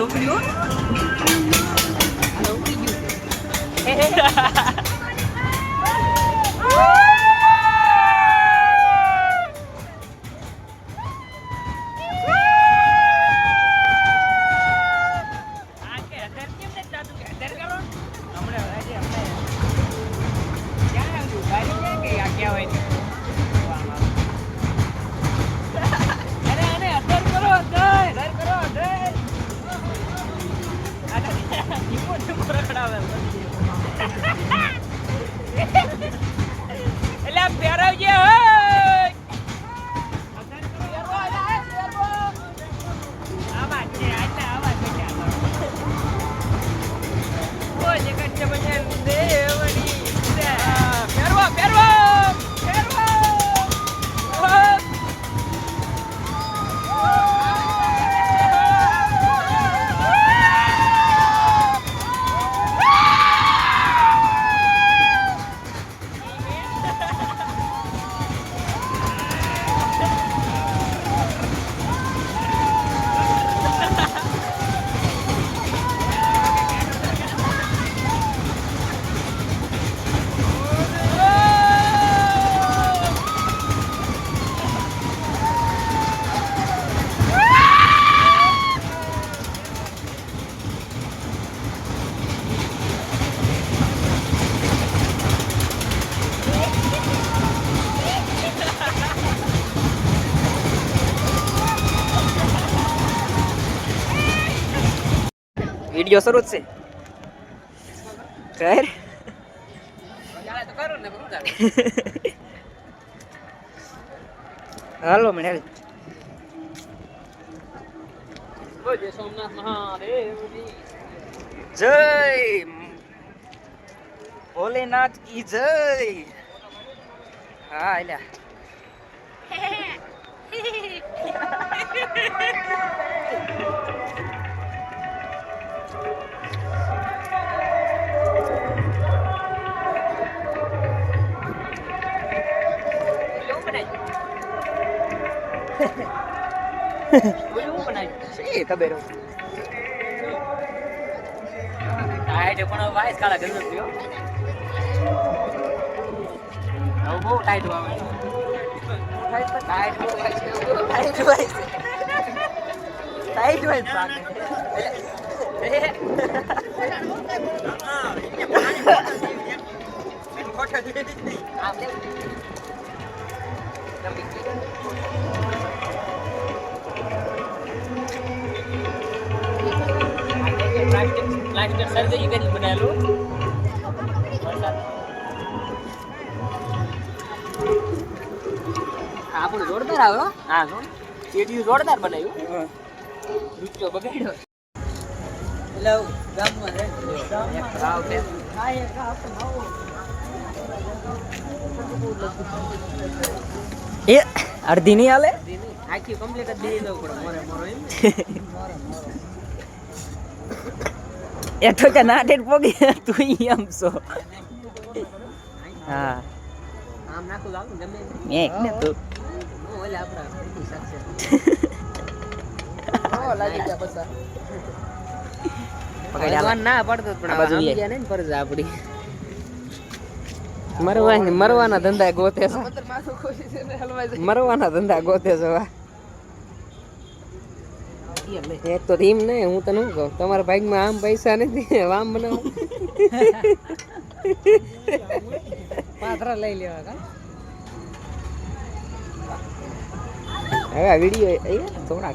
હાલો ઉપડી હો હાલો i want to put video શરૂ જ છે. હાલો મને જય ભોલેનાથ કી જય. હા એલા શી ખબર હોય. ટાઈટ પણ વાઈસ કાળા ગંદો થયો હવે બહુ ટાઈટ આવે ટાઈટ બહુ vice tight vice tight vice plaster surgery કરી બનાવેલું. આપણું જોરદાર આવ્યો હા. જો સીડીયું જોરદાર બનાવ્યું. રૂપિયો બગાડ્યો. એટલે ગામમાં રહે એ અડધી નહીં હાલે? આખી કમ્પ્લીટ જ દઈ દઉં પડે. મોરે મોરો એમ. એ તો કે નાટે પોગી તું એમ છો. હા. આમ નાખું લાવું ગમે. એક ને તું. ઓલે શકશે ઓ લાગી ગયા પૈસા. પકડ્યા ના પડતો પણ આ બાજુ ગયા ને ફરજ આપડી. મરવાની મરવાના ધંધા ગોતે છે. મરવાના ધંધા ગોતે છે વા એક તો રીમ નહીં હું તને શું કહું? તમારા બાઈકમાં આમ પૈસા નથી આમ બનાવો. પાથરા લઈ લેવા કા? હવે આ વીડિયો થોડા